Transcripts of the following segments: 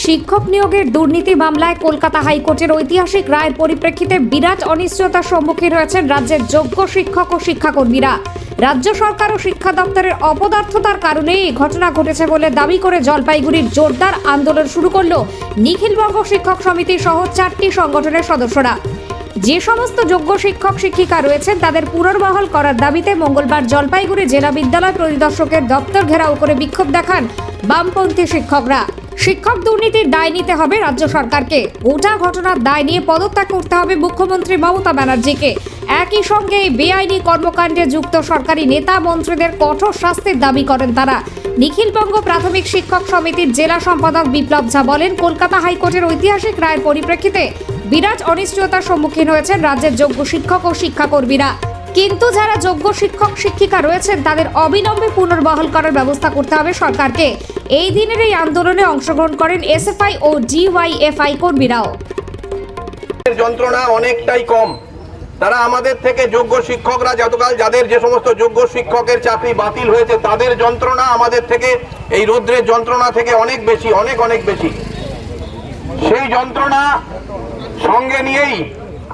শিক্ষক নিয়োগের দুর্নীতি মামলায় কলকাতা হাইকোর্টের ঐতিহাসিক রায়ের পরিপ্রেক্ষিতে বিরাট অনিশ্চয়তার সম্মুখীন হয়েছেন রাজ্যের যোগ্য শিক্ষক ও শিক্ষাকর্মীরা। রাজ্য সরকার ও শিক্ষা দপ্তরের অপদার্থতার কারণে এই ঘটনা ঘটেছে বলে দাবি করে জলপাইগুড়ির জোরদার আন্দোলন শুরু করল নিখিলবঙ্গ শিক্ষক সমিতি সহ চারটি সংগঠনের সদস্যরা। যে সমস্ত যোগ্য শিক্ষক শিক্ষিকা রয়েছেন, তাদের পুনর্বহাল করার দাবিতে মঙ্গলবার জলপাইগুড়ি জেলা বিদ্যালয় পরিদর্শকের দপ্তর ঘেরাও করে বিক্ষোভ দেখান বামপন্থী শিক্ষকরা। শিক্ষক দুর্নীতির দায় নিতে হবে রাজ্য সরকারকে। গোটা ঘটনার দায় নিয়ে পদত্যাগ করতে হবে মুখ্যমন্ত্রী মমতা ব্যানার্জিকে। একই সঙ্গে বেআইনি কর্মকাণ্ডে যুক্ত সরকারি নেতা মন্ত্রীদের কঠোর শাস্তির দাবি করেন তারা। নিখিলবঙ্গ প্রাথমিক শিক্ষক সমিতির জেলা সম্পাদক বিপ্লব ঝা বলেন, কলকাতা হাইকোর্টের ঐতিহাসিক রায়ের পরিপ্রেক্ষিতে বিরাট অনিশ্চয়তার সম্মুখীন হয়েছেন রাজ্যের যোগ্য শিক্ষক ও শিক্ষাকর্মীরা। কিন্তু যারা যোগ্য শিক্ষক, শিক্ষিকা রয়েছেন, তাদের অবিলম্বে পুনর্বহাল করার ব্যবস্থা করতে হবে সরকারকে। এই দিনের এই আন্দোলনে অংশগ্রহণ করেন এসএফআই ও ডিওয়াইএফআই কর্মীরাও। যন্ত্রণা অনেকটাই কম। তারা আমাদের থেকে যোগ্য শিক্ষকরা যতকাল যাদের যে সমস্ত যোগ্য শিক্ষকের চাকরি বাতিল হয়েছে, তাদের যন্ত্রণা আমাদের থেকে, এই রৌদ্রের যন্ত্রণা থেকে অনেক বেশি, অনেক অনেক বেশি। সেই যন্ত্রণা সঙ্গে নিয়েই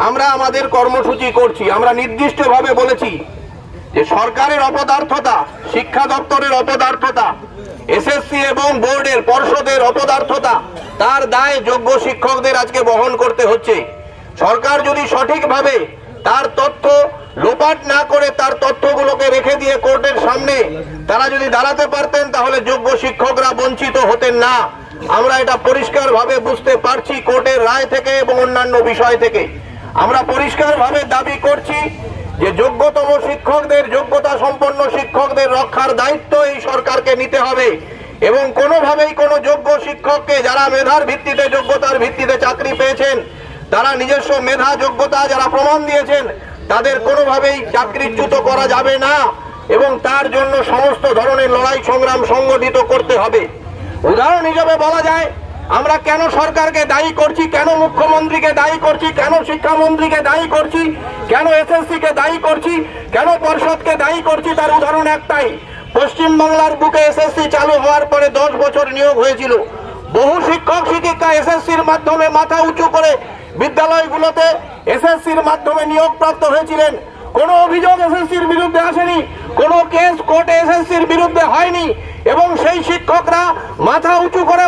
আমরা আমাদের কর্মসূচি করছি, আমরা নির্দিষ্টভাবে বলেছি যে সরকারের অপদার্থতা, শিক্ষা দপ্তরের অপদার্থতা, এসএসসি এবং বোর্ডের পর্ষদের অপদার্থতা, তার দায় যোগ্য শিক্ষকদের আজকে বহন করতে হচ্ছে। সরকার যদি সঠিকভাবে তার তথ্য লোপাট না করে তার তথ্যগুলোকে রেখে দিয়ে কোর্টের সামনে তারা যদি দাঁড়াতে পারতেন, তাহলে যোগ্য শিক্ষকরা বঞ্চিত হতেন না। আমরা এটা পরিষ্কারভাবে বুঝতে পারছি কোর্টের রায় থেকে এবং অন্যান্য বিষয় থেকে। আমরা পরিষ্কারভাবে দাবি করছি যে যোগ্যতম শিক্ষকদের যোগ্যতা সম্পন্ন শিক্ষকদের রক্ষার দায়িত্ব এই সরকারকে নিতে হবে এবং কোনোভাবেই কোনো যোগ্য শিক্ষককে যারা মেধার ভিত্তিতে, যোগ্যতার ভিত্তিতে চাকরি পেয়েছেন, তারা নিজস্ব মেধা, যোগ্যতা যারা প্রমাণ দিয়েছেন, তাদের কোনোভাবেই চাকরিচ্যুত করা যাবে না এবং তার জন্য সমস্ত ধরনের লড়াই সংগ্রাম সংগঠিত করতে হবে। উদাহরণ হিসেবে বলা যায় আমরা কেন সরকারকে দায়ী করছি? কেন মুখ্যমন্ত্রীকে দায়ী করছি? কেন শিক্ষামন্ত্রীকে দায়ী করছি? কেন এসএসসি কে দায়ী করছি? কেন পর্ষদকে দায়ী করছি তার উদাহরণ একটাই। পশ্চিম বাংলার বুকে এসএসসি চালু হওয়ার পরে দশ বছর নিয়োগ হয়েছিল। বহু শিক্ষক, শিক্ষিকা এসএসসির মাধ্যমে মাথা উঁচু করে বিদ্যালয়গুলোতে এসএসসির মাধ্যমে নিয়োগপ্রাপ্ত হয়েছিলেন। কোনো অভিযোগ এসএসসির বিরুদ্ধে আসেনি। কোনো কেস কোর্টে এসএসসির বিরুদ্ধে হয়নি। এবং সেই শিক্ষকরা মাথা উঁচু করে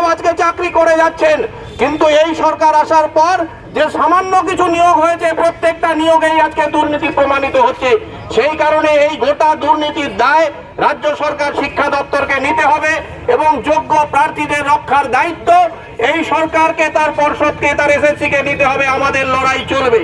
যাচ্ছেন কিন্তু এই সরকার আসার পর যে সামান্য কিছু নিয়োগ হয়েছে, প্রত্যেকটা নিয়োগেই আজকে দুর্নীতি প্রমাণিত হচ্ছে। সেই কারণে এই গোটা দুর্নীতির দায় রাজ্য সরকার শিক্ষা দপ্তরকে নিতে হবে এবং যোগ্য প্রার্থীদের রক্ষার দায়িত্ব এই সরকারকে, তার পর্ষদকে, তার এসএসসি কে নিতে হবে। আমাদের লড়াই চলবে।